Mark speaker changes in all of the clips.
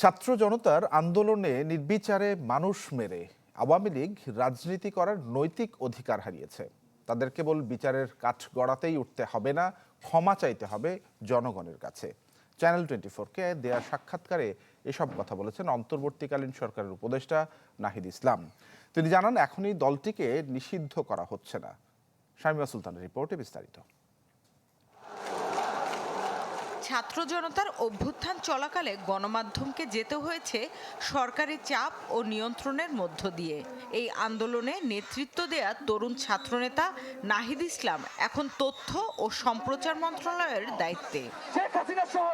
Speaker 1: ছাত্র জনতার আন্দোলনে নির্বিচারে মানুষ মেরে আওয়ামী লীগ রাজনীতি করার নৈতিক অধিকার হারিয়েছে। তাদের কেবল বিচারের কাঠ গড়াতেই উঠতে হবে না, ক্ষমা চাইতে হবে জনগণের কাছে। চ্যানেল টোয়েন্টি ফোরকে দেয়া সাক্ষাৎকারে এসব কথা বলেছেন অন্তর্বর্তীকালীন সরকারের উপদেষ্টা নাহিদ ইসলাম। তিনি জানান, এখনই দলটিকে নিষিদ্ধ করা হচ্ছে না। শামিমা সুলতানের রিপোর্টে বিস্তারিত।
Speaker 2: ছাত্র জনতার অভ্যুত্থান চলাকালে গণমাধ্যমকে যেতে হয়েছে সরকারি চাপ ও নিয়ন্ত্রণের মধ্য দিয়ে। এই আন্দোলনে নেতৃত্ব দেয়া তরুণ ছাত্রনেতা নাহিদ ইসলাম এখন তথ্য ও সম্প্রচার মন্ত্রণালয়ের দায়িত্বে।
Speaker 3: শেখ হাসিনা সহ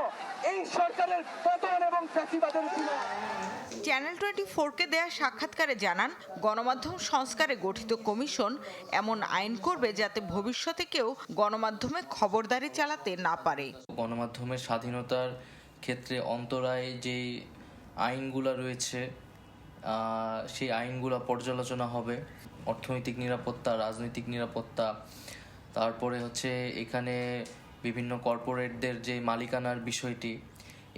Speaker 3: এই সরকারের পতন এবং
Speaker 2: চ্যানেল টোয়েন্টি ফোরকে দেয়া সাক্ষাৎকারে জানান গণমাধ্যম সংস্কারে গঠিত কমিশন এমন আইন করবে যাতে ভবিষ্যতে কেউ গণমাধ্যমে খবরদারি চালাতে না পারে।
Speaker 4: গণমাধ্যমের স্বাধীনতার ক্ষেত্রে অন্তরায় যে আইনগুলো রয়েছে সেই আইনগুলো পর্যালোচনা হবে। অর্থনৈতিক নিরাপত্তা, রাজনৈতিক নিরাপত্তা, তারপরে হচ্ছে এখানে বিভিন্ন কর্পোরেটদের যে মালিকানার বিষয়টি,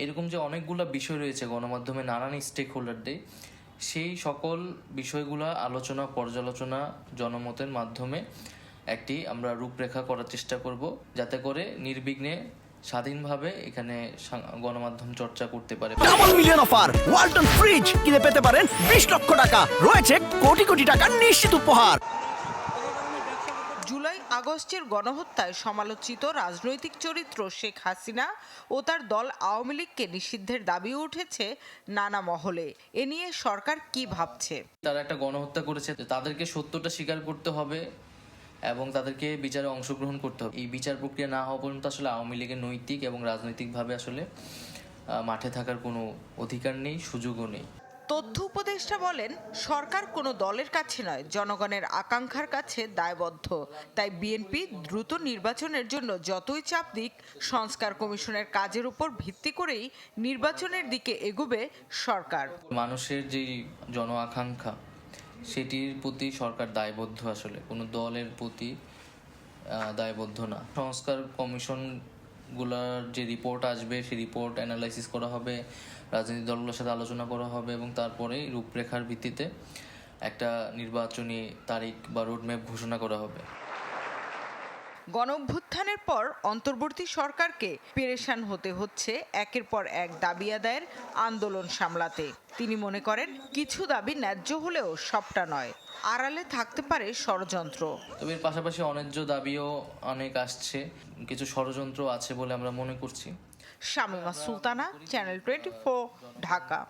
Speaker 4: এরকম যে অনেকগুলো বিষয় রয়েছে গণমাধ্যমে, নানান স্টেক হোল্ডারদের সেই সকল বিষয়গুলো আলোচনা, পর্যালোচনা জনমতের মাধ্যমে একটি আমরা রূপরেখা করার চেষ্টা করব, যাতে করে নির্বিঘ্নে স্বাধীনভাবে এখানে গণমাধ্যম চর্চা করতে পারে।
Speaker 5: Double million offer Walton fridge কিনে পেতে পারেন বিশ লক্ষ টাকা। রয়েছে কোটি কোটি টাকার নিশ্চিত উপহার।
Speaker 2: জুলাই আগস্টের গণহত্যায় সমালোচিত রাজনৈতিক চরিত্র শেখ হাসিনা ও তার দল আওয়ামী লীগকে নিষিদ্ধের দাবি উঠেছে নানা মহলে। এ নিয়ে সরকার কি ভাবছে?
Speaker 4: তারা একটা গণহত্যা করেছে তাদেরকে সত্যটা স্বীকার করতে হবে। এবং তাদেরকে বিচারে অংশগ্রহণ করতে হবে। এই বিচার প্রক্রিয়া না হওয়া পর্যন্ত আসলে আওয়ামী লীগের নৈতিক এবং রাজনৈতিকভাবে আসলে মাঠে থাকার কোনো অধিকার নেই সুযোগও নেই।
Speaker 2: তথ্য উপদেষ্টা বলেন সরকার কোনো দলের কাছে নয় জনগণের আকাঙ্ক্ষার কাছে দায়বদ্ধ। তাই বিএনপি দ্রুত নির্বাচনের জন্য যতই চাপ দিক সংস্কার কমিশনের কাজের উপর ভিত্তি করেই নির্বাচনের দিকে এগুবে সরকার।
Speaker 4: মানুষের যে জন আকাঙ্ক্ষা সেটির প্রতি সরকার দায়বদ্ধ আসলে। কোনো দলের প্রতি দায়বদ্ধ না। সংস্কার কমিশনগুলার যে রিপোর্ট আসবে, সেই রিপোর্ট অ্যানালাইসিস করা হবে, রাজনৈতিক দলগুলোর সাথে আলোচনা করা হবে এবং তারপরে রূপরেখার ভিত্তিতে একটা নির্বাচনী তারিখ বা রোডম্যাপ ঘোষণা করা হবে।
Speaker 2: গণঅভ্যুত্থানের পর অন্তর্বর্তী সরকারকে পেরেশান হতে হচ্ছে একের পর এক দাবি আদায়ের আন্দোলন সামলাতে। তিনি মনে করেন কিছু দাবি ন্যায্য হলেও সবটা নয়। আড়ালে থাকতে পারে ষড়যন্ত্র।
Speaker 4: তবে এর পাশাপাশি অন্যায্য দাবিও অনেক আসছে। কিছু ষড়যন্ত্র আছে বলে আমরা মনে করছি।
Speaker 2: Shamima Sultana channel twenty Dhaka.